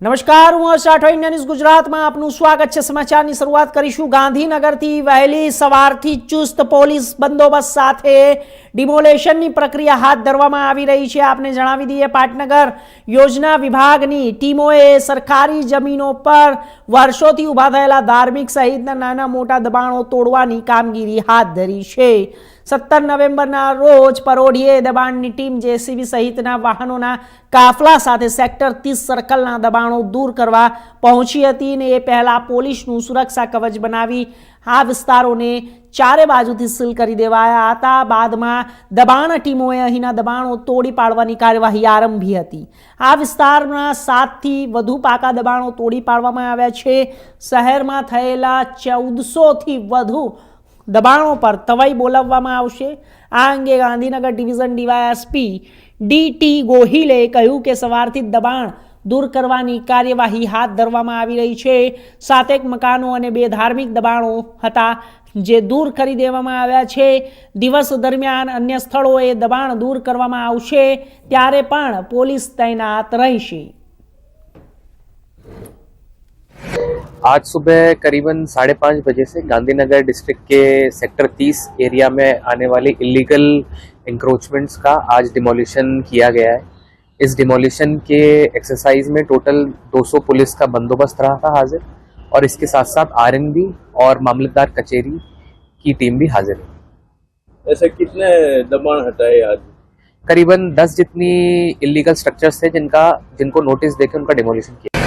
નમસ્કાર, હું Rathod India news ગુજરાતમાં આપનું સ્વાગત છે. સમાચારની શરૂઆત કરીશું ગાંધીનગરથી વહેલી સવારથી ચુસ્ત પોલીસ બંદોબસ્ત સાથે ડિમોલેશનની પ્રક્રિયા હાથ ધરવામાં આવી રહી છે. આપને જણાવી દઈએ, પાટનગર યોજના વિભાગની ટીમોએ સરકારી જમીનો પર વર્ષોથી ઊભા થયેલા ધાર્મિક સહિતના નાના મોટા દબાણો તોડવાની કામગીરી હાથ ધરી છે. સત્તર નવેમ્બરના રોજ પરોઢીએ દબાણની ટીમ જેસીબી સહિતના વાહનોના કાફલા સાથે સેક્ટર ત્રીસ સર્કલના દબાણો દૂર કરવા પહોંચી હતી અને એ પહેલાં પોલીસનું સુરક્ષા કવચ બનાવી આ વિસ્તારોને ચારે બાજુથી સીલ કરી દેવાયા હતા. બાદમાં દબાણ ટીમોએ અહીંના દબાણો તોડી પાડવાની કાર્યવાહી આરંભી હતી. આ વિસ્તારના સાતથી વધુ પાકા દબાણો તોડી પાડવામાં આવ્યા છે. શહેરમાં થયેલા ચૌદસોથી વધુ દબાણો પર તવાઈ બોલાવવામાં આવશે. આ અંગે Gandhinagar division DYSP D T ગોહિલે કહ્યું કે સવારથી દબાણ દૂર કરવાની કાર્યવાહી હાથ ધરવામાં આવી રહી છે. સાતેક મકાનો અને બે ધાર્મિક દબાણો હતા જે દૂર કરી દેવામાં આવ્યા છે. દિવસ દરમિયાન અન્ય સ્થળોએ દબાણ દૂર કરવામાં આવશે, ત્યારે પણ પોલીસ તૈનાત રહેશે. आज सुबह करीबन साढ़े पाँच बजे से गांधीनगर डिस्ट्रिक्ट के सेक्टर 30 एरिया में आने वाली इलीगल इंक्रोचमेंट्स का आज डिमोलिशन किया गया है। इस डिमोलिशन के एक्सरसाइज में टोटल 200 पुलिस का बंदोबस्त रहा था हाजिर और इसके साथ साथ आरएनबी और मामलतदार कचेरी की टीम भी हाजिर है। ऐसे कितने दबाण हटाए आज? करीबन 10 जितनी इलीगल स्ट्रक्चर्स थे जिनका जिनको नोटिस देके उनका डिमोलिशन किया।